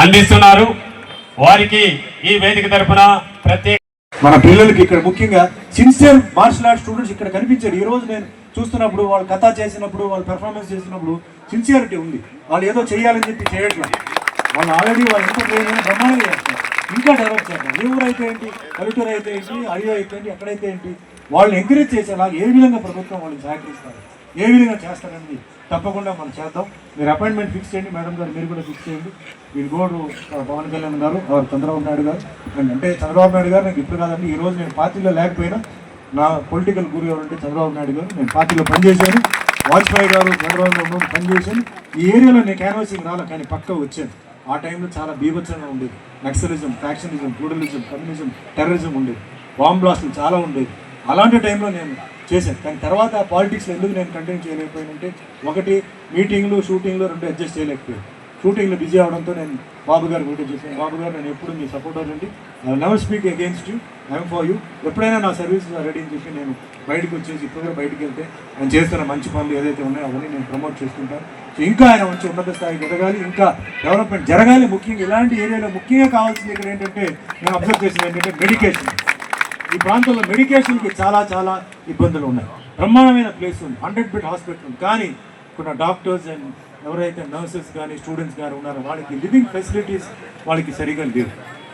అందిస్తున్నారు. వారికి ఈ వేదిక తరఫున ప్రత్యేక మన పిల్లలకి ఇక్కడ ముఖ్యంగా సిన్సియర్ మార్షల్ ఆర్ట్ స్టూడెంట్స్ ఇక్కడ కనిపించారు. ఈ రోజు నేను చూస్తున్నప్పుడు వాళ్ళు కథ చేసినప్పుడు వాళ్ళు పెర్ఫార్మెన్స్ చేసినప్పుడు సిన్సియారిటీ ఉంది. వాళ్ళు ఏదో చేయాలని చెప్పి చేయట్లేదు వాళ్ళు ఆల్రెడీ వాళ్ళు ఎంత ట్రైన్ బ్రహ్మాండంగా చేస్తారు. ఇంకా డెవలప్ చేస్తారు. ఏ ఊరు అయితే ఏంటి? పల్లెటూరు అయితే ఏంటి? అడియో అయితే ఏంటి? ఎక్కడైతే ఏంటి? వాళ్ళని ఎంకరేజ్ చేసేలా ఏ విధంగా ప్రభుత్వం వాళ్ళని సహకరిస్తారు? ఏ విధంగా చేస్తారని తప్పకుండా మనం చేద్దాం. మీరు అపాయింట్మెంట్ ఫిక్స్ చేయండి మేడం గారు మీరు కూడా ఫిక్స్ చేయండి. వీళ్ళు గోడు పవన్ కళ్యాణ్ గారు వారు చంద్రబాబు నాయుడు గారు. అండ్ అంటే చంద్రబాబు నాయుడు గారు నాకు ఇప్పుడు కాదండి ఈ రోజు నేను పార్టీలో లేకపోయినా నా పొలిటికల్ గురి ఎవరంటే చంద్రబాబు నాయుడు గారు నేను పార్టీలో పనిచేశాను. వాజ్పేయి గారు చంద్రబాబు నాయుడు పనిచేశాను. ఈ ఏరియాలో నేను క్యాన్వాసింగ్ రాలే కానీ పక్క వచ్చాను. ఆ టైంలో చాలా బీభత్సంగా ఉండేది. Naxalism factionism feudalism communism terrorism ఉండేది. బాంబ్ బ్లాస్టులు చాలా ఉండేది అలాంటి టైంలో నేను చేశాను. కానీ తర్వాత పాలిటిక్స్లో ఎందుకు నేను కంటిన్యూ చేయలేకపోయానంటే ఒకటి మీటింగ్లు షూటింగ్లు రెండు అడ్జస్ట్ చేయలేకపోయాను. షూటింగ్లో బిజీ అవడంతో నేను బాబు గారు కూడా చేశాను బాబు గారు నేను ఎప్పుడు మీ సపోర్టర్ అండి. I never speak against you I'm for you ఎప్పుడైనా నా సర్వీస్ రెడీ అని చెప్పి నేను బయటకు వచ్చేసి ఇప్పుడు కూడా బయటకు వెళ్తే నేను చేస్తున్న మంచి పనులు ఏదైతే ఉన్నాయో అవన్నీ నేను ప్రమోట్ చేసుకుంటాను. సో ఇంకా ఆయన మంచి ఉన్నత స్థాయికి ఎదగాలి ఇంకా డెవలప్మెంట్ జరగాలి ముఖ్యంగా. ఇలాంటి ఏరియాలో ముఖ్యంగా కావాల్సింది ఇక్కడ ఏంటంటే నేను అబ్జర్వ్ చేసింది ఏంటంటే మెడికేషన్ ఈ ప్రాంతంలో మెడికేషన్కి చాలా చాలా ఇబ్బందులు ఉన్నాయి. బ్రహ్మాండమైన ప్లేస్ ఉంది. హండ్రెడ్ బెడ్ హాస్పిటల్ ఉంది. కానీ ఇక్కడ డాక్టర్స్ అండ్ ఎవరైతే నర్సెస్ కానీ స్టూడెంట్స్ కానీ ఉన్నారో వాళ్ళకి లివింగ్ ఫెసిలిటీస్ వాళ్ళకి సరిగా లేవు.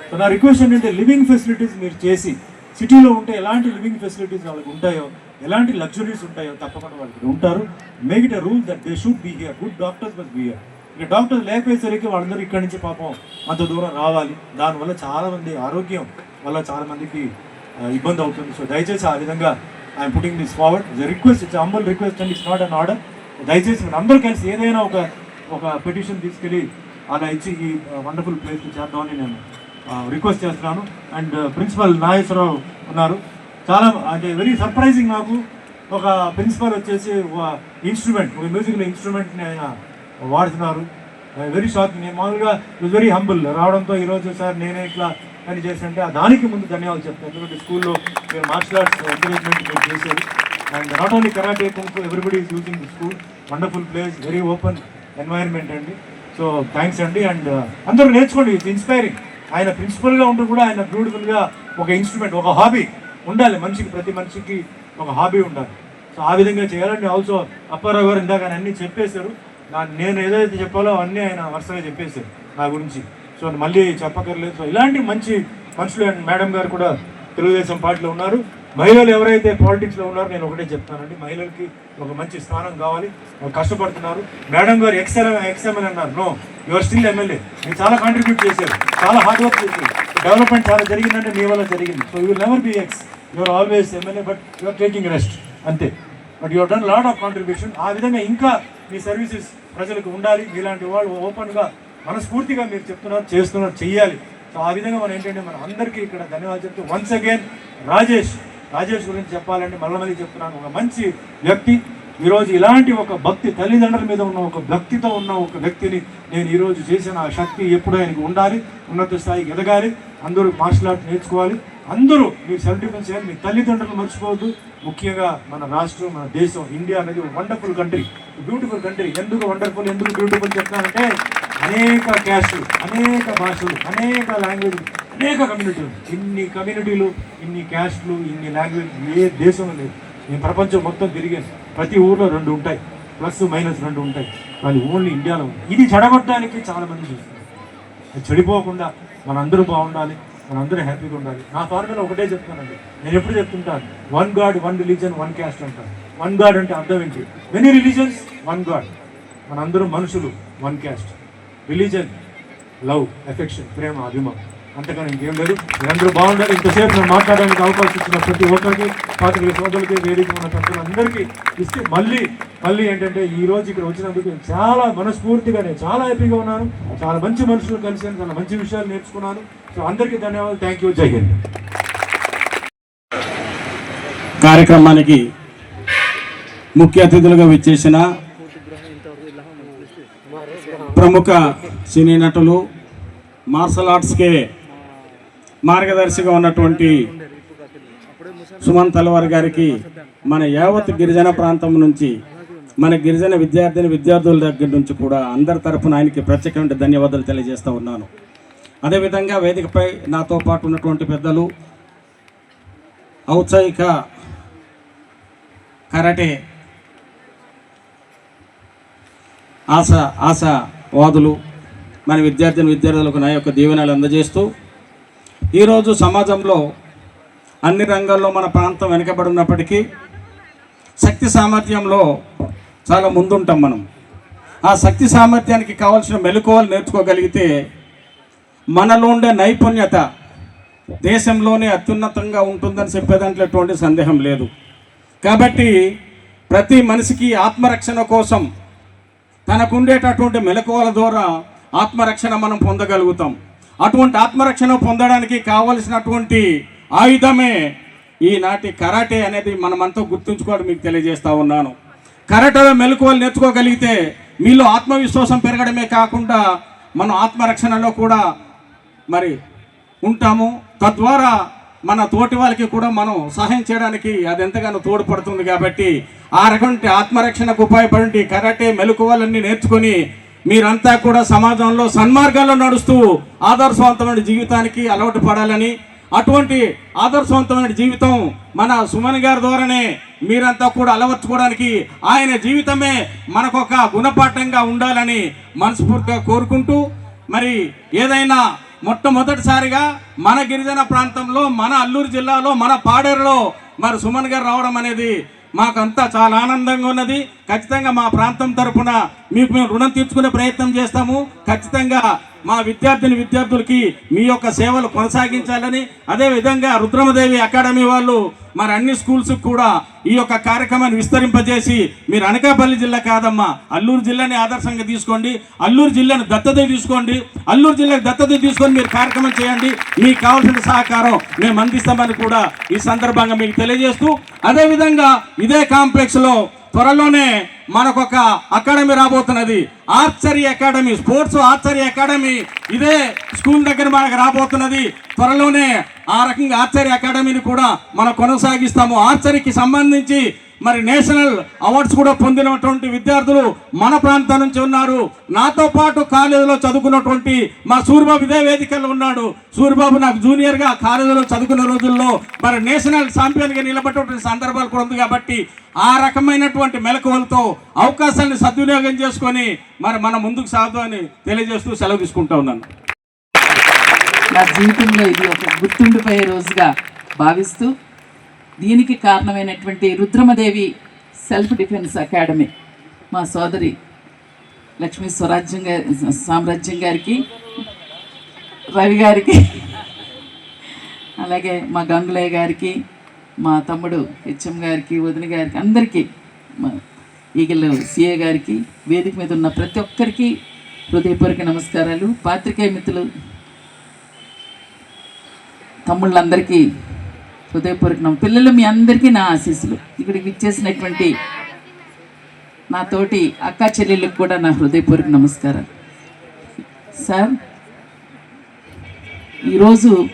సో నా రిక్వెస్ట్ ఏంటంటే లివింగ్ ఫెసిలిటీస్ మీరు చేసి సిటీలో ఉంటే ఎలాంటి లివింగ్ ఫెసిలిటీస్ వాళ్ళకి ఉంటాయో ఎలాంటి లగ్జరీస్ ఉంటాయో తప్పకుండా వాళ్ళకి ఉంటారు. Make it a rule that they should be here good doctors must be here ఇక డాక్టర్స్ లేకపోయేసరికి వాళ్ళందరూ ఇక్కడి నుంచి పాపం అంత దూరం రావాలి. దానివల్ల చాలామంది ఆరోగ్యం వల్ల చాలామందికి ఇబ్బంది అవుతుంది. సో దయచేసి ఆ విధంగా I'm putting this forward is request it's humble request and it's not an order దయచేసి మీరు అందరూ కలిసి ఏదైనా ఒక ఒక పిటిషన్ తీసుకెళ్ళి అలా ఇచ్చి ఈ వండర్ఫుల్ ప్లేస్కి చేద్దామని నేను రిక్వెస్ట్ చేస్తున్నాను. అండ్ ప్రిన్సిపల్ uh, నాగేశ్వరరావు ఉన్నారు. చాలా అంటే వెరీ సర్ప్రైజింగ్ నాకు ఒక ప్రిన్సిపల్ వచ్చేసి ఇన్స్ట్రుమెంట్ ఒక మ్యూజికల్ ఇన్స్ట్రుమెంట్ని ఆయన వాడుతున్నారు. Uh, వెరీ షాక్ నేను మామూలుగా ఇట్ వెరీ హంబుల్ రావడంతో ఈరోజు సార్ నేనే ఇట్లా పని చేస్తుంటే ఆ దానికి ముందు ధన్యవాదాలు చెప్తాను. ఎందుకంటే స్కూల్లో మీరు మార్షల్ ఆర్ట్స్ ఎంకరేజ్మెంట్ మీరు చేసేది. And not only karate kung fu everybody is using the school wonderful place very open environment అండి. సో థ్యాంక్స్ అండి. అండ్ uh, అందరూ నేర్చుకోండి. ఇట్స్ ఇన్స్పైరింగ్ ఆయన ప్రిన్సిపల్గా ఉంటూ కూడా ఆయన బ్యూటిఫుల్గా ఒక ఇన్స్ట్రుమెంట్ ఒక హాబీ ఉండాలి. మనిషికి ప్రతి మనిషికి ఒక హాబీ ఉండాలి. సో ఆ విధంగా చేయాలండి ఆల్సో అప్పారావు గారు ఇందాక అన్నీ చెప్పేశారు. నా నేను ఏదైతే చెప్పాలో అన్నీ ఆయన వరుసగా చెప్పేశారు నా గురించి. సో మళ్ళీ చెప్పక్కర్లేదు. సో ఇలాంటి మంచి మనుషులు అండ్ మేడం గారు కూడా తెలుగుదేశం పార్టీలో ఉన్నారు. మహిళలు ఎవరైతే పాలిటిక్స్లో ఉన్నారో నేను ఒకటే చెప్తానండి. మహిళలకి ఒక మంచి స్థానం కావాలి. కష్టపడుతున్నారు. మేడం గారు ఎక్స్ఎల్ ఎక్స్ఎంఎల్ అన్నారు. నో యువర్ స్టిల్ ఎమ్మెల్యే మీరు చాలా కాంట్రిబ్యూట్ చేశారు. చాలా హార్డ్ వర్క్ చేశారు. డెవలప్మెంట్ చాలా జరిగిందంటే మీ వల్ల జరిగింది. So you never be ex your always MLA but your taking rest అంతే. But your done lot of contribution ఆ విధంగా ఇంకా మీ సర్వీసెస్ ప్రజలకు ఉండాలి. మీలాంటి వాళ్ళు ఓపెన్గా మనస్ఫూర్తిగా మీరు చెప్తున్నారు చేస్తున్నారు చెయ్యాలి. సో ఆ విధంగా మనం ఏంటంటే మన అందరికీ ఇక్కడ ధన్యవాదాలు చెప్తూ వన్స్ అగైన్ రాజేష్ రాజేష్ గురించి చెప్పాలంటే మళ్ళీ మళ్ళీ చెప్తున్నాను. ఒక మంచి వ్యక్తి. ఈరోజు ఇలాంటి ఒక భక్తి తల్లిదండ్రుల మీద ఉన్న ఒక భక్తితో ఉన్న ఒక వ్యక్తిని నేను ఈరోజు చేసిన ఆ శక్తి ఎప్పుడూ ఆయనకు ఉండాలి ఉన్నత స్థాయికి ఎదగాలి అందరూ మార్షల్ ఆర్ట్ నేర్చుకోవాలి. అందరూ మీరు సెల్ఫ్ డిఫెన్స్ చేయాలి మీ తల్లిదండ్రులు మర్చిపోవద్దు. ముఖ్యంగా మన రాష్ట్రం మన దేశం ఇండియా అనేది ఒక వండర్ఫుల్ కంట్రీ బ్యూటిఫుల్ కంట్రీ ఎందుకు వండర్ఫుల్ ఎందుకు బ్యూటిఫుల్ చెప్తానంటే అనేక క్యాస్టులు అనేక భాషలు అనేక లాంగ్వేజ్ అనేక కమ్యూనిటీలు ఇన్ని కమ్యూనిటీలు ఇన్ని క్యాస్ట్లు ఇన్ని లాంగ్వేజ్ ఏ దేశంలో లేదు నేను ప్రపంచం మొత్తం తిరిగాను ప్రతి ఊర్లో రెండు ఉంటాయి. ప్లస్ మైనస్ రెండు ఉంటాయి. కానీ ఓన్లీ ఇండియాలో ఉంది. ఇది చెడగొట్టడానికి చాలా మంది చూస్తున్నారు. చెడిపోకుండా మనందరూ బాగుండాలి మనందరూ హ్యాపీగా ఉండాలి. నా ఫార్ములా ఒకటే చెప్తానండి నేను ఎప్పుడు చెప్తుంటాను one God one religion one caste అంటాను వన్ గాడ్ అంటే అర్థం ఏంటి? మెనీ రిలీజన్స్ వన్ గాడ్ మనందరూ మనుషులు one caste religion love affection ప్రేమ అభిమానం. అంతకన్నా ఇంకేం లేదు. మీరందరూ బాగుండాలి. ఇంతసేపు నేను మాట్లాడడానికి అవకాశం ఇచ్చిన ప్రతి ఒక్కరికి పాత్రిక సోదరులకి వేదిక ఉన్న పెద్దలందరికీ ఇస్తే మళ్ళీ మళ్ళీ ఏంటంటే ఈ రోజు ఇక్కడ వచ్చినందుకు నేను చాలా మనస్ఫూర్తిగా నేను చాలా హ్యాపీగా ఉన్నాను. చాలా మంచి మనుషులు కలిసాను చాలా మంచి విషయాలు నేర్చుకున్నాను. సో అందరికీ ధన్యవాదాలు. థ్యాంక్ యూ జై హింద్ కార్యక్రమానికి ముఖ్య అతిథులుగా విచ్చేసిన ప్రముఖ సినీ నటులు మార్షల్ ఆర్ట్స్కే మార్గదర్శిగా ఉన్నటువంటి సుమన్ తలవార్ గారికి మన యావత్ గిరిజన ప్రాంతం నుంచి మన గిరిజన విద్యార్థిని విద్యార్థుల దగ్గర నుంచి కూడా అందరి తరపున ఆయనకి ప్రత్యేకమైన ధన్యవాదాలు తెలియజేస్తూ ఉన్నాను. అదేవిధంగా వేదికపై నాతో పాటు ఉన్నటువంటి పెద్దలు ఔత్సాహిక కరాటే ఆశ ఆశ వాదులు మన విద్యార్థిని విద్యార్థులకు నా యొక్క దీవెనలు అందజేస్తూ ఈరోజు సమాజంలో అన్ని రంగాల్లో మన ప్రాంతం వెనుకబడి ఉన్నప్పటికీ శక్తి సామర్థ్యంలో చాలా ముందుంటాం మనం. ఆ శక్తి సామర్థ్యానికి కావాల్సిన మెలకువలు నేర్చుకోగలిగితే మనలో ఉండే నైపుణ్యత దేశంలోనే అత్యున్నతంగా ఉంటుందని చెప్పే ఎటువంటి సందేహం లేదు. కాబట్టి ప్రతి మనిషికి ఆత్మరక్షణ కోసం తనకుండేటటువంటి మెలకువల ద్వారా ఆత్మరక్షణ మనం పొందగలుగుతాం. అటువంటి ఆత్మరక్షణ పొందడానికి కావలసినటువంటి ఆయుధమే ఈనాటి కరాటే అనేది మనమంతా గుర్తుంచుకోవడం మీకు తెలియజేస్తూ ఉన్నాను. కరాటేలో మెలకువలు నేర్చుకోగలిగితే మీలో ఆత్మవిశ్వాసం పెరగడమే కాకుండా మనం ఆత్మరక్షణలో కూడా మరి ఉంటాము. తద్వారా మన తోటి వాళ్ళకి కూడా మనం సహాయం చేయడానికి అది ఎంతగానో తోడ్పడుతుంది కాబట్టి ఆ రకమైన ఆత్మరక్షణకు ఉపయోగపడే కరాటే మెలకువలన్నీ నేర్చుకొని మీరంతా కూడా సమాజంలో సన్మార్గాల్లో నడుస్తూ ఆదర్శవంతమైన జీవితానికి అలవాటు పడాలని అటువంటి ఆదర్శవంతమైన జీవితం మన సుమన్ గారి ద్వారానే మీరంతా కూడా అలవర్చుకోవడానికి ఆయన జీవితమే మనకొక గుణపాఠంగా ఉండాలని మనస్ఫూర్తిగా కోరుకుంటూ మరి ఏదైనా మొట్టమొదటిసారిగా మన గిరిజన ప్రాంతంలో మన అల్లూరు జిల్లాలో మన పాడేరులో మరి సుమన్ గారు రావడం అనేది మాకంతా చాలా ఆనందంగా ఉన్నది. ఖచ్చితంగా మా ప్రాంతం తరఫున మీకు మేము రుణం తీర్చుకునే ప్రయత్నం చేస్తాము. ఖచ్చితంగా మా విద్యార్థిని విద్యార్థులకి మీ యొక్క సేవలు కొనసాగించాలని అదేవిధంగా రుద్రమదేవి అకాడమీ వాళ్ళు మరి అన్ని స్కూల్స్ కూడా ఈ యొక్క కార్యక్రమాన్ని విస్తరింపజేసి మీరు అనకాపల్లి జిల్లా కాదమ్మా అల్లూరు జిల్లాని ఆదర్శంగా తీసుకోండి అల్లూరు జిల్లాను దత్తత తీసుకోండి అల్లూరు జిల్లాకు దత్తత తీసుకొని మీరు కార్యక్రమం చేయండి మీకు కావాల్సిన సహకారం మేము అందిస్తామని కూడా ఈ సందర్భంగా మీకు తెలియజేస్తూ అదేవిధంగా ఇదే కాంప్లెక్స్లో త్వరలోనే మనకొక academy రాబోతున్నది. Archery academy sports archery academy. ఇదే స్కూల్ దగ్గర మనకు రాబోతున్నది. త్వరలోనే ఆ రకంగా ఆర్చరీ అకాడమీని కూడా మనం కొనసాగిస్తాము. ఆర్చరీకి సంబంధించి మరి నేషనల్ అవార్డ్స్ కూడా పొందినటువంటి విద్యార్థులు మన ప్రాంతం నుంచి ఉన్నారు. నాతో పాటు కాలేజీలో చదువుకున్నటువంటి మా సూర్యబాబు ఇదే వేదికలో ఉన్నాడు. సూర్యబాబు నాకు జూనియర్గా కాలేజీలో చదువుకున్న రోజుల్లో మరి నేషనల్ ఛాంపియన్గా నిలబడేటువంటి సందర్భాలు కూడా ఉంది కాబట్టి ఆ రకమైనటువంటి మెలకువలతో అవకాశాన్ని సద్వినియోగం చేసుకొని మరి మనం ముందుకు సాగుదామని తెలియజేస్తూ సెలవు తీసుకుంటా ఉన్నాను. నా జీవితంలో ఇది ఒక గుర్తుండిపోయే రోజుగా భావిస్తూ దీనికి కారణమైనటువంటి రుద్రమదేవి సెల్ఫ్ డిఫెన్స్ అకాడమీ మా సోదరి లక్ష్మీ స్వరాజ్యం గారి సామ్రాజ్యం గారికి రవి గారికి అలాగే మా గంగులయ్య గారికి మా తమ్ముడు హెచ్ఎం గారికి వదిన గారికి అందరికీ మా ఈగిళ్ళు సిఏ గారికి వేదిక మీద ఉన్న ప్రతి ఒక్కరికి హృదయపూర్వక నమస్కారాలు. పాత్రికేయ మిత్రులు తమ్ముళ్ళందరికీ హృదయపూర్వకం పిల్లలు మీ అందరికీ నా ఆశీస్సులు. ఇక్కడికి ఇచ్చేసినటువంటి నా తోటి అక్క చెల్లెళ్ళకి కూడా నా హృదయపూర్వక నమస్కారం సార్ ఈరోజు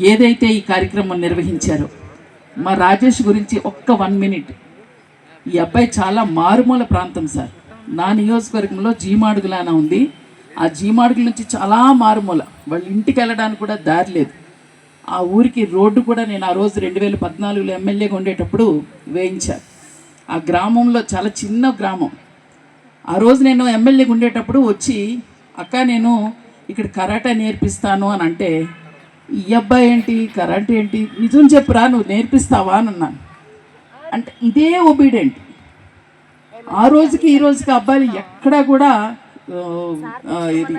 ఏదైతే ఈ కార్యక్రమం నిర్వహించారో మా రాజేష్ గురించి ఒక్క వన్ మినిట్. ఈ అబ్బాయి చాలా మారుమూల ప్రాంతం సార్. నా నియోజకవర్గంలో జీమాడుగులాన ఉంది. ఆ జీమాడుగుల నుంచి చాలా మారుమూల. వాళ్ళ ఇంటికి వెళ్ళడానికి కూడా దారి లేదు. ఆ ఊరికి రోడ్డు కూడా నేను ఆ రోజు రెండు వేల పద్నాలుగులో ఎమ్మెల్యేగా ఉండేటప్పుడు వేయించాను ఆ గ్రామంలో చాలా చిన్న గ్రామం. ఆ రోజు నేను ఎమ్మెల్యేగా ఉండేటప్పుడు వచ్చి అక్క నేను ఇక్కడ కరాటే నేర్పిస్తాను అని అంటే ఈ అబ్బాయి ఏంటి? కరాటే ఏంటి? నిజం చెప్పురా నువ్వు నేర్పిస్తావా అని అన్నాను. అంటే ఇదే ఒబీడెంట్ ఆ రోజుకి ఈ రోజుకి అబ్బాయిలు ఎక్కడా కూడా ఇది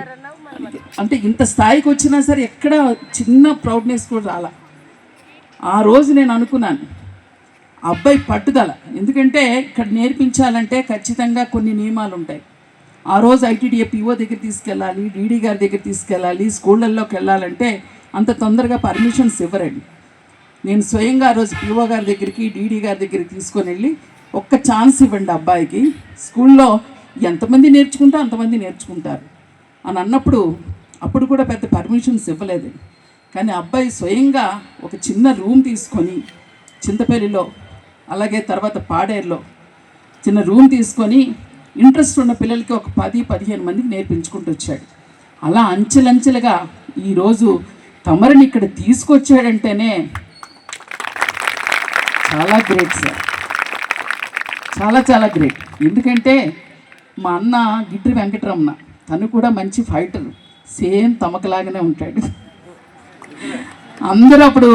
అంటే ఇంత స్థాయికి వచ్చినా సరే ఎక్కడ చిన్న ప్రౌడ్నెస్ కూడా రాలా. ఆ రోజు నేను అనుకున్నాను అబ్బాయి పట్టుదల. ఎందుకంటే ఇక్కడ నేర్పించాలంటే ఖచ్చితంగా కొన్ని నియమాలు ఉంటాయి. ఆ రోజు ఐటీడీఏ పిఓ దగ్గర తీసుకెళ్ళాలి డీడీ గారి దగ్గర తీసుకెళ్ళాలి స్కూళ్ళల్లోకి వెళ్ళాలంటే అంత తొందరగా పర్మిషన్స్ ఇవ్వరండి. నేను స్వయంగా ఆ రోజు పిఓ గారి దగ్గరికి డీడీ గారి దగ్గరికి తీసుకొని వెళ్ళి ఒక్క ఛాన్స్ ఇవ్వండి అబ్బాయికి. స్కూల్లో ఎంతమంది నేర్చుకుంటే అంతమంది నేర్చుకుంటారు. అని అన్నప్పుడు అప్పుడు కూడా పెద్ద పర్మిషన్స్ ఇవ్వలేదు. కానీ అబ్బాయి స్వయంగా ఒక చిన్న రూమ్ తీసుకొని చింతపల్లిలో అలాగే తర్వాత పాడేరులో చిన్న రూమ్ తీసుకొని ఇంట్రెస్ట్ ఉన్న పిల్లలకి ఒక పది పదిహేను మందికి నేర్పించుకుంటూ వచ్చాడు. అలా అంచెలంచెలుగా ఈరోజు తమరిని ఇక్కడ తీసుకొచ్చాడంటేనే చాలా గ్రేట్ సార్ చాలా చాలా గ్రేట్ ఎందుకంటే మా అన్న గిడ్రి వెంకటరమణ తను కూడా మంచి ఫైటర్. సేమ్ తమకలాగానే ఉంటాడు. అందరూ అప్పుడు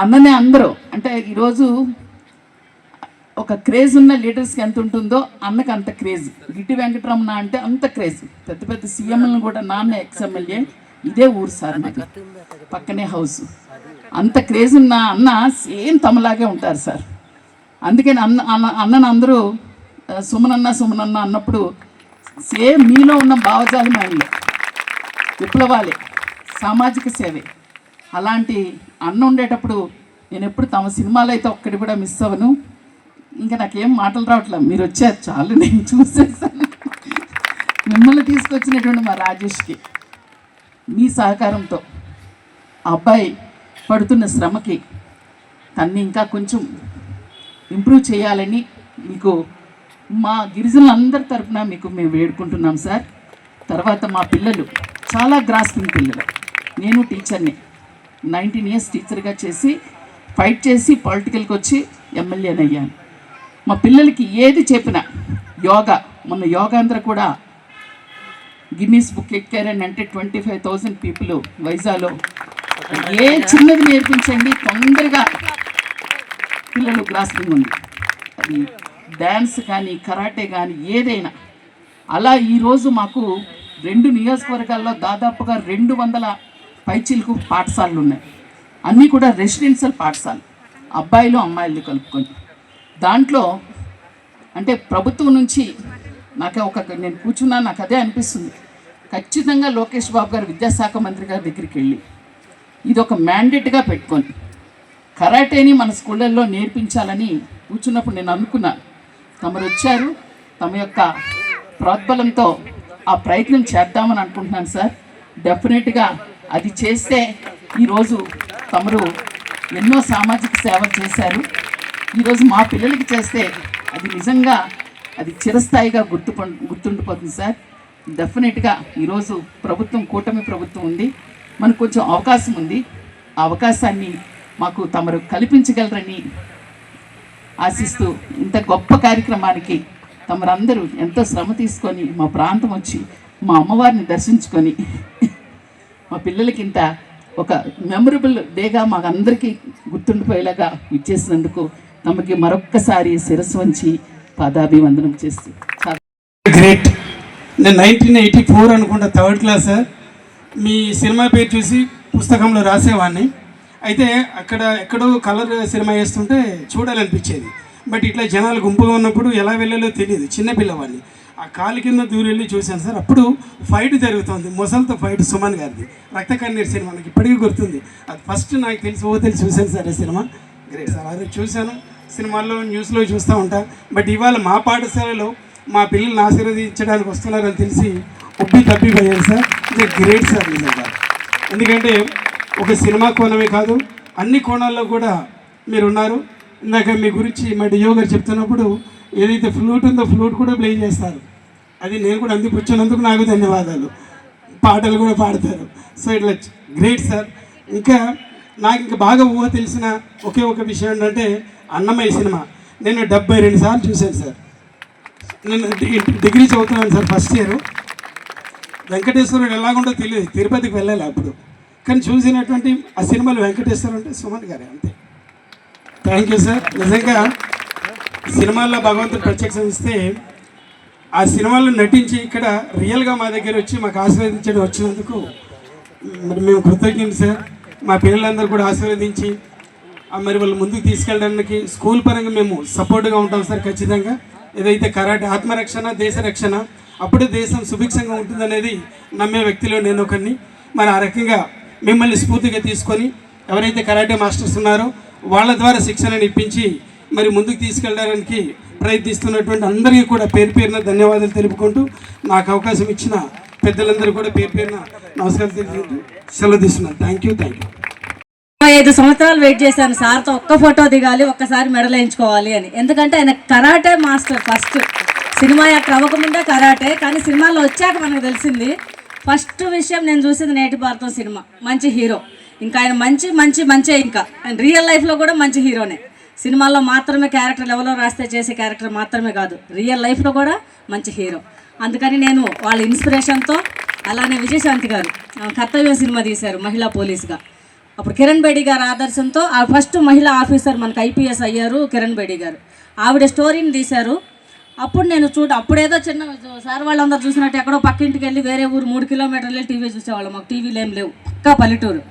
అన్ననే అందరూ. అంటే ఈరోజు ఒక క్రేజ్ ఉన్న లీడర్స్కి ఎంత ఉంటుందో అన్నకు అంత క్రేజ్. గిడ్డి వెంకటరమణ అంటే అంత క్రేజ్. పెద్ద పెద్ద సీఎంలను కూడా నాన్న ఎక్స్ఎమ్మెల్యే ఇదే ఊరు సార్ మాది. పక్కనే హౌస్. అంత క్రేజ్ ఉన్న అన్న సేమ్ తమలాగే ఉంటారు సార్. అందుకని అన్న అన్న అన్నను అందరూ సుమనన్న సుమనన్న అన్నప్పుడు సేమ్ మీలో ఉన్న భావజాలం ఆయనలో విప్లవాలే సామాజిక సేవే. అలాంటి అన్న ఉండేటప్పుడు నేను ఎప్పుడు తమ సినిమాలు అయితే ఒక్కటి కూడా మిస్ అవ్వను. ఇంకా నాకేం మాటలు రావట్లేదు మీరు వచ్చారు చాలు నేను చూసేసాను. మిమ్మల్ని తీసుకొచ్చినటువంటి మా రాజేష్కి మీ సహకారంతో అబ్బాయి పడుతున్న శ్రమకి తన్ని ఇంకా కొంచెం ఇంప్రూవ్ చేయాలని మీకు మా గిరిజనులందరి తరఫున మీకు మేము వేడుకుంటున్నాం సార్. తర్వాత మా పిల్లలు చాలా గ్రాస్పింగ్ పిల్లలు. నేను టీచర్ని. నైన్టీన్ ఇయర్స్ టీచర్గా చేసి ఫైట్ చేసి పొలిటికల్కి వచ్చి ఎమ్మెల్యేని అయ్యాను. మా పిల్లలకి ఏది చెప్పినా యోగా మొన్న యోగాంధ్ర కూడా గిన్నీస్ బుక్ ఎక్కారని అంటే ట్వంటీ ఫైవ్ థౌసండ్ పీపుల్ వైజాగ్లో. ఏ చిన్నది నేర్పించండి తొందరగా పిల్లలు గ్రాస్పింగ్ ఉంది. అది డ్యాన్స్ కానీ కరాటే కానీ ఏదైనా. అలా ఈరోజు మాకు రెండు నియోజకవర్గాల్లో దాదాపుగా రెండు వందల పైచీలకు పాఠశాలలు ఉన్నాయి. అన్నీ కూడా రెసిడెన్షియల్ పాఠశాలలు. అబ్బాయిలు అమ్మాయిలు కలుపుకొని. దాంట్లో అంటే ప్రభుత్వం నుంచి నాకు ఒక నేను కూర్చున్నా నాకు అదే అనిపిస్తుంది. ఖచ్చితంగా లోకేష్ బాబు గారు విద్యాశాఖ మంత్రి గారి దగ్గరికి వెళ్ళి ఇది ఒక మ్యాండేట్గా పెట్టుకొని కరాటేని మన స్కూళ్ళల్లో నేర్పించాలని కూర్చున్నప్పుడు నేను అనుకున్నాను. తమరు వచ్చారు తమ యొక్క ప్రోద్బలంతో ఆ ప్రయత్నం చేద్దామని అనుకుంటున్నాను సార్. డెఫినెట్గా అది చేస్తే ఈరోజు తమరు ఎన్నో సామాజిక సేవలు చేశారు. ఈరోజు మా పిల్లలకి చేస్తే అది నిజంగా అది చిరస్థాయిగా గుర్తు గుర్తుండిపోతుంది సార్. డెఫినెట్గా ఈరోజు ప్రభుత్వం కూటమి ప్రభుత్వం ఉంది. మనకు కొంచెం అవకాశం ఉంది. ఆ అవకాశాన్ని మాకు తమరు కల్పించగలరని ఆశిస్తూ ఇంత గొప్ప కార్యక్రమానికి తమరందరూ ఎంతో శ్రమ తీసుకొని మా ప్రాంతం వచ్చి మా అమ్మవారిని దర్శించుకొని మా పిల్లలకి ఇంత ఒక మెమరబుల్ డేగా మాకందరికీ గుర్తుండిపోయేలాగా ఇచ్చేసినందుకు తమకి మరొక్కసారి శిరస్సు వంచి పాదాభివందనం చేస్తూ గ్రేట్ నేను నైన్టీన్ ఎయిటీ ఫోర్ అనుకుంటా థర్డ్ క్లాస్ మీ సినిమా పేరు చూసి పుస్తకంలో రాసేవాడిని. అయితే అక్కడ ఎక్కడో కలర్ సినిమా వేస్తుంటే చూడాలనిపించేది. బట్ ఇట్లా జనాలు గుంపుగా ఉన్నప్పుడు ఎలా వెళ్ళాలో తెలియదు చిన్నపిల్లవాడిని ఆ కాలు కింద దూరం వెళ్ళి చూశాను సార్. అప్పుడు ఫైట్ జరుగుతుంది. మొసలతో ఫైట్ సుమన్ గారిది. రక్త కన్నీర్ సినిమా నాకు ఇప్పటికీ గుర్తుంది. అది ఫస్ట్ నాకు తెలిసి ఓ తెలిసి చూశాను సార్ ఆ సినిమా. Great sir. అదే చూశాను. సినిమాల్లో న్యూస్లో చూస్తూ ఉంటా. బట్ ఇవాళ మా పాఠశాలలో మా పిల్లల్ని ఆశీర్వదించడానికి వస్తున్నారని తెలిసి ఉబ్బి తప్పిపోయాను సార్. ఇది గ్రేట్ సార్ నిజంగా ఎందుకంటే ఒక సినిమా కోణమే కాదు అన్ని కోణాల్లో కూడా మీరు ఉన్నారు ఇందాక మీ గురించి మా డియో గారు చెప్తున్నప్పుడు ఏదైతే ఫ్లూట్ ఉందో ఫ్లూట్ కూడా ప్లే చేస్తారు. అది నేను కూడా అందిపుచ్చినందుకు నాకు ధన్యవాదాలు. పాటలు కూడా పాడతారు. సో ఇట్లా గ్రేట్ సార్. ఇంకా నాకు ఇంకా బాగా ఊహ తెలిసిన ఒకే ఒక విషయం ఏంటంటే అన్నమయ్య సినిమా. నేను డెబ్బై రెండు సార్లు చూశాను సార్. నేను డిగ్రీ చదువుతున్నాను సార్ ఫస్ట్ ఇయర్. వెంకటేశ్వరుడు ఎలాగుండో తెలియదు. తిరుపతికి వెళ్ళాలి అప్పుడు. కానీ చూసినటువంటి ఆ సినిమాలు వెంకటేశ్వర అంటే సుమన్ గారే అంతే. థ్యాంక్ యూ సార్ నిజంగా సినిమాల్లో భగవంతుడు ప్రత్యక్షం ఇస్తే ఆ సినిమాల్లో నటించి ఇక్కడ రియల్గా మా దగ్గర వచ్చి మాకు ఆశీర్వదించడం వచ్చినందుకు మరి మేము కృతజ్ఞం సార్ మా పిల్లలందరూ కూడా ఆశీర్వదించి మరి వాళ్ళు ముందుకు తీసుకెళ్ళడానికి స్కూల్ పరంగా మేము సపోర్ట్గా ఉంటాం సార్ ఖచ్చితంగా. ఏదైతే కరాటే ఆత్మరక్షణ దేశ రక్షణ అప్పుడే దేశం సుభిక్షంగా ఉంటుందనేది నమ్మే వ్యక్తిలో నేను ఒకరిని మరి ఆ రకంగా మిమ్మల్ని స్ఫూర్తిగా తీసుకొని ఎవరైతే కరాటే మాస్టర్స్ ఉన్నారో వాళ్ళ ద్వారా శిక్షణను ఇప్పించి మరి ముందుకు తీసుకెళ్ళడానికి ప్రయత్నిస్తున్నటువంటి అందరికీ కూడా పేరు పేరున ధన్యవాదాలు తెలుపుకుంటూ నాకు అవకాశం ఇచ్చిన పెద్దలందరూ కూడా పేరు పేరున నమస్కారం తెలుపుకుంటూ సెలవు తీస్తున్నాను థ్యాంక్ యూ థ్యాంక్ యూ ఐదు సంవత్సరాలు వెయిట్ చేశాను సార్తో ఒక్క ఫోటో దిగాలి ఒక్కసారి మెడల్ వేయించుకోవాలి అని. ఎందుకంటే ఆయన కరాటే మాస్టర్ ఫస్ట్. సినిమా యొక్క అవ్వకముందే కరాటే కానీ సినిమాలో వచ్చాక మనకు తెలిసింది ఫస్ట్ విషయం నేను చూసింది నేటి భారతం సినిమా. మంచి హీరో. ఇంకా ఆయన మంచి మంచి మంచే ఇంకా. ఆయన రియల్ లైఫ్లో కూడా మంచి హీరోనే. సినిమాల్లో మాత్రమే క్యారెక్టర్ లెవెల్లో రాస్తే చేసే క్యారెక్టర్ మాత్రమే కాదు. రియల్ లైఫ్లో కూడా మంచి హీరో. అందుకని నేను వాళ్ళ ఇన్స్పిరేషన్తో అలానే విజయశాంతి గారు ఆమె కర్తవ్యం సినిమా తీశారు మహిళా పోలీస్గా. అప్పుడు కిరణ్ బేడి గారు ఆదర్శంతో ఆ ఫస్ట్ మహిళా ఆఫీసర్ మనకు ఐపీఎస్ అయ్యారు కిరణ్ బేడి గారు. ఆవిడ స్టోరీని తీశారు. అప్పుడు నేను చూడ అప్పుడేదో చిన్న సార్ వాళ్ళందరూ చూసినట్టు ఎక్కడో పక్కింటికి వెళ్ళి వేరే ఊరు మూడు కిలోమీటర్లు వెళ్ళి టీవీ చూసేవాళ్ళం. మాకు టీవీలు ఏం లేవు. పక్కా పల్లెటూరు.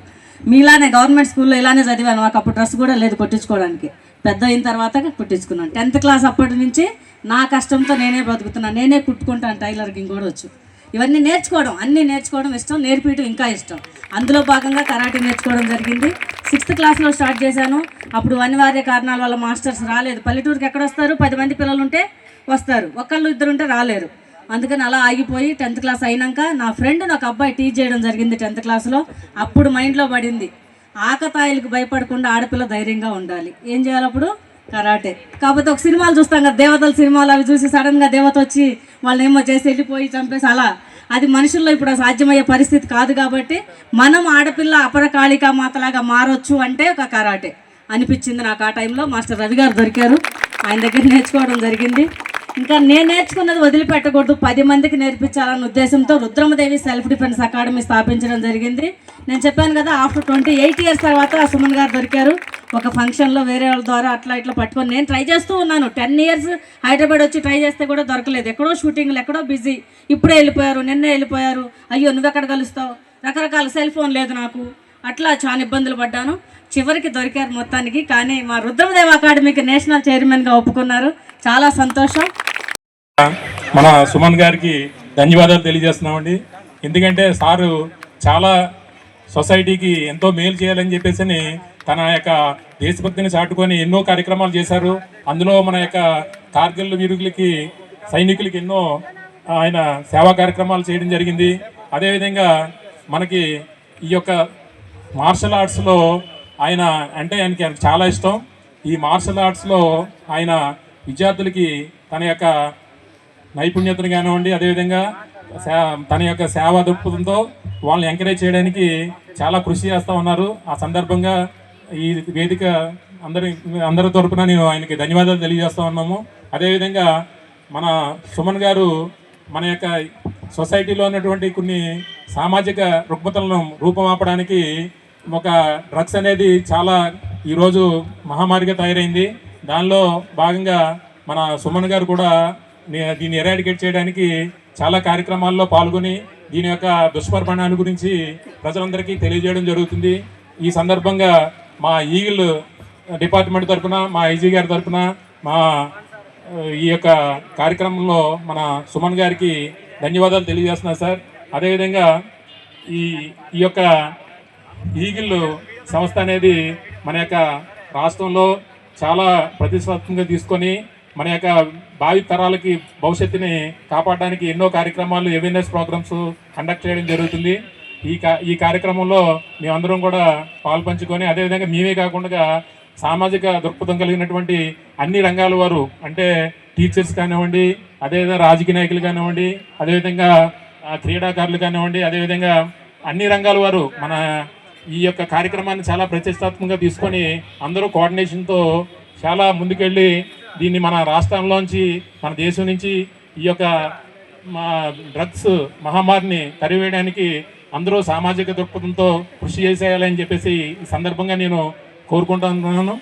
మీలానే గవర్నమెంట్ స్కూల్లో ఇలానే చదివాను. మాకు అప్పుడు డ్రెస్ కూడా లేదు కొట్టించుకోవడానికి. పెద్ద అయిన తర్వాత కుట్టించుకున్నాను. టెన్త్ క్లాస్ అప్పటి నుంచి నా కష్టంతో నేనే బ్రతుకుతున్నాను నేనే కుట్టుకుంటాను టైలరింగ్ కూడా వచ్చు. ఇవన్నీ నేర్చుకోవడం అన్నీ నేర్చుకోవడం ఇష్టం నేర్పించడం ఇంకా ఇష్టం. అందులో భాగంగా కరాటే నేర్చుకోవడం జరిగింది. సిక్స్త్ క్లాస్లో స్టార్ట్ చేశాను. అప్పుడు అనివార్య కారణాల వల్ల మాస్టర్స్ రాలేదు. పల్లెటూరుకి ఎక్కడ వస్తారు? పది మంది పిల్లలు ఉంటే వస్తారు. ఒకళ్ళు ఇద్దరు ఉంటే రాలేరు. అందుకని అలా ఆగిపోయి టెన్త్ క్లాస్ అయినాక నా ఫ్రెండ్ నాకు అబ్బాయి టీచ్ చేయడం జరిగింది టెన్త్ క్లాస్లో అప్పుడు మైండ్లో పడింది. ఆకతాయిలకు భయపడకుండా ఆడపిల్ల ధైర్యంగా ఉండాలి. ఏం చేయాలి అప్పుడు? కరాటే. కాకపోతే ఒక సినిమాలు చూస్తాం కదా దేవతల సినిమాలు అవి చూసి సడన్గా దేవత వచ్చి వాళ్ళని ఏమో చేసి వెళ్ళిపోయి చంపేసి అలా. అది మనుషుల్లో ఇప్పుడు సాధ్యమయ్యే పరిస్థితి కాదు కాబట్టి మనం ఆడపిల్ల అపరకాళిక మాతలాగా మారొచ్చు అంటే ఒక కరాటే. అనిపించింది నాకు ఆ టైంలో. మాస్టర్ రవి గారు దొరికారు. ఆయన దగ్గర నేర్చుకోవడం జరిగింది. ఇంకా నేను నేర్చుకున్నది వదిలిపెట్టకూడదు. పది మందికి నేర్పించాలన్న ఉద్దేశంతో రుద్రమదేవి సెల్ఫ్ డిఫెన్స్ అకాడమీ స్థాపించడం జరిగింది. నేను చెప్పాను కదా ఆఫ్టర్ ట్వంటీ ఎయిట్ ఇయర్స్ తర్వాత సుమన్ గారు దొరికారు. ఒక ఫంక్షన్లో వేరే వాళ్ళ ద్వారా అట్లా ఇట్లా పట్టుకొని నేను ట్రై చేస్తూ ఉన్నాను. టెన్ ఇయర్స్ హైదరాబాద్ వచ్చి ట్రై చేస్తే కూడా దొరకలేదు. ఎక్కడో షూటింగ్లు ఎక్కడో బిజీ ఇప్పుడే వెళ్ళిపోయారు నిన్నే వెళ్ళిపోయారు. అయ్యో నువ్వెక్కడ కలుస్తావు? రకరకాల సెల్ ఫోన్ లేదు నాకు. అట్లా చాలా ఇబ్బందులు పడ్డాను. చివరికి దొరికారు మొత్తానికి. కానీ మా రుద్రమదేవ అకాడమీకి నేషనల్ చైర్మన్గా ఒప్పుకున్నారు. చాలా సంతోషం. మన సుమన్ గారికి ధన్యవాదాలు తెలియజేస్తున్నామండి. ఎందుకంటే సారు చాలా సొసైటీకి ఎంతో మేలు చేయాలని చెప్పేసి తన యొక్క దేశభక్తిని చాటుకొని ఎన్నో కార్యక్రమాలు చేశారు. అందులో మన యొక్క కార్గిల్ వీరులకి సైనికులకి ఎన్నో ఆయన సేవా కార్యక్రమాలు చేయడం జరిగింది. అదేవిధంగా మనకి ఈ యొక్క మార్షల్ ఆర్ట్స్లో ఆయన అంటే ఆయనకి ఆయనకి చాలా ఇష్టం. ఈ మార్షల్ ఆర్ట్స్లో ఆయన విద్యార్థులకి తన యొక్క నైపుణ్యతను కానివ్వండి అదేవిధంగా సే- తన యొక్క సేవా దృక్పథంతో వాళ్ళని ఎంకరేజ్ చేయడానికి చాలా కృషి చేస్తూ ఉన్నారు. ఆ సందర్భంగా ఈ వేదిక అందరి అందరి తరపున నేను ఆయనకి ధన్యవాదాలు తెలియజేస్తూ ఉన్నాము. అదేవిధంగా మన సుమన్ గారు మన యొక్క సొసైటీలో ఉన్నటువంటి కొన్ని సామాజిక రుగ్మతలను రూపమాపడానికి ఒక డ్రగ్స్ అనేది చాలా ఈరోజు మహమ్మారిగా తయారైంది. దానిలో భాగంగా మన సుమన్ గారు కూడా దీన్ని ఎరాడికేట్ చేయడానికి చాలా కార్యక్రమాల్లో పాల్గొని దీని యొక్క దుష్పరిణామాల గురించి ప్రజలందరికీ తెలియజేయడం జరుగుతుంది. ఈ సందర్భంగా మా ఈగిల్ డిపార్ట్మెంట్ తరఫున మా ఐజీ గారి తరఫున మా ఈ యొక్క కార్యక్రమంలో మన సుమన్ గారికి ధన్యవాదాలు తెలియజేస్తున్నారు సార్. అదేవిధంగా ఈ ఈ యొక్క ఈగిల్ సంస్థ అనేది మన యొక్క రాష్ట్రంలో చాలా ప్రతిష్టాత్మకంగా తీసుకొని మన యొక్క భావి తరాలకి భవిష్యత్తుని కాపాడడానికి ఎన్నో కార్యక్రమాలు అవేర్నెస్ ప్రోగ్రామ్స్ కండక్ట్ చేయడం జరుగుతుంది. ఈ కా ఈ కార్యక్రమంలో మేమందరం కూడా పాల్పంచుకొని అదేవిధంగా మేమే కాకుండా సామాజిక దృక్పథం కలిగినటువంటి అన్ని రంగాల వారు అంటే టీచర్స్ కానివ్వండి అదేవిధంగా రాజకీయ నాయకులు కానివ్వండి అదేవిధంగా క్రీడాకారులు కానివ్వండి అదేవిధంగా అన్ని రంగాల వారు మన ఈ యొక్క కార్యక్రమాన్ని చాలా ప్రతిష్టాత్మకంగా తీసుకొని అందరూ కోఆర్డినేషన్తో చాలా ముందుకెళ్ళి దీన్ని మన రాష్ట్రంలోంచి మన దేశం నుంచి ఈ యొక్క మా డ్రగ్స్ మహమ్మారిని తరివేయడానికి అందరూ సామాజిక దృక్పథంతో కృషి చేసేయాలని చెప్పేసి ఈ సందర్భంగా నేను కోరుకుంటున్నాను.